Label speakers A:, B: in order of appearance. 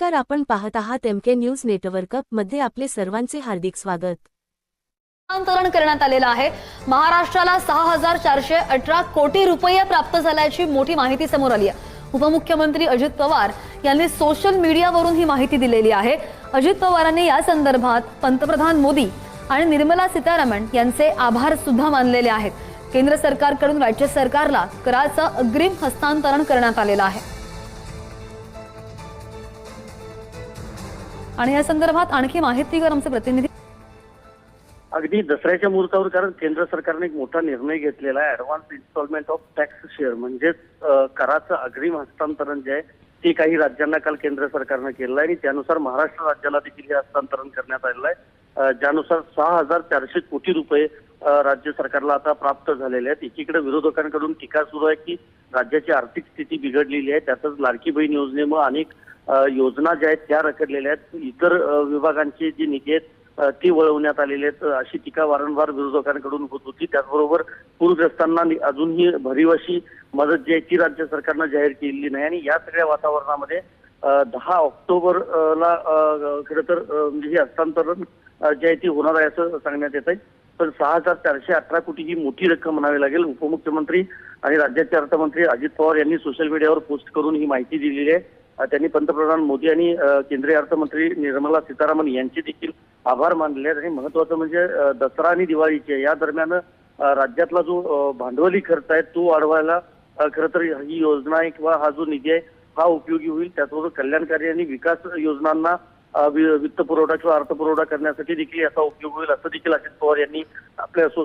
A: नमस्कार आपण पाहत आहात एमके न्यूज नेटवर्कमध्ये आपले सर्वांचे हार्दिक स्वागत.
B: हस्तांतरण करण्यात आलेलं आहे. महाराष्ट्राला सहा हजार चारशे अठरा कोटी रुपये प्राप्त झाल्याची मोठी माहिती समोर आली आहे. उपमुख्यमंत्री अजित पवार यांनी सोशल मीडियावरून ही माहिती दिलेली आहे. अजित पवारांनी या संदर्भात पंतप्रधान मोदी आणि निर्मला सीतारामन यांचे आभार सुद्धा मानलेले आहेत. केंद्र सरकारकडून राज्य सरकारला कराचं अग्रिम हस्तांतरण करण्यात आलेलं आहे. आणि या संदर्भात आणखी माहितीगर आमचे प्रतिनिधी.
C: अगदी दसऱ्याच्या मुहूर्तावर कारण केंद्र सरकारने एक मोठा निर्णय घेतलेला आहे advance instalment of tax share म्हणजेच कराचं अग्रिम हस्तांतरण जे आहे ते काही राज्यांना काल केंद्र सरकारनं केलं आहे आणि त्यानुसार महाराष्ट्र राज्याला देखील हे हस्तांतरण करण्यात आलेलं आहे. ज्यानुसार सहा हजार चारशे कोटी रुपये राज्य सरकारला आता प्राप्त झालेले आहेत. एकीकडे विरोधकांकडून टीका सुरू आहे की राज्याची आर्थिक स्थिती बिघडलेली आहे त्यातच लाडकी बहीण योजनेमुळे अनेक योजना ज्या आहेत त्या रखडलेल्या आहेत. इतर विभागांचे विभागांची जी निधी आहेत ती वळवण्यात आलेली आहेत. अशी टीका वारंवार विरोधकांकडून होत होती. त्याचबरोबर पूरग्रस्तांना अजूनही भरीव अशी मदत जी आहे ती राज्य सरकारनं जाहीर केलेली नाही. आणि या सगळ्या वातावरणामध्ये दहा ऑक्टोबरला खरं तर म्हणजे हे हस्तांतरण जे आहे ती होणार आहे असं सांगण्यात येत आहे पण सहा हजार चारशे अठरा कोटी ही मोठी रक्कम म्हणावी लागेल. उपमुख्यमंत्री आणि राज्याचे अर्थमंत्री अजित पवार यांनी सोशल मीडियावर पोस्ट करून ही माहिती दिलेली आहे. त्यांनी पंतप्रधान मोदी आणि केंद्रीय अर्थमंत्री निर्मला सीतारामन यांचे देखील आभार मानले आहेत. आणि महत्वाचं म्हणजे दसरा आणि दिवाळीचे या दरम्यान राज्यातला जो भांडवली खर्च आहे तो वाढवायला खरं तर ही योजना आहे किंवा हा जो निधी आहे हा उपयोगी होईल. त्याचबरोबर कल्याणकारी आणि विकास योजनांना वित्त पुरवठा किंवा अर्थपुरवठा करण्यासाठी देखील याचा उपयोग होईल असं देखील अजित पवार यांनी आपल्या सो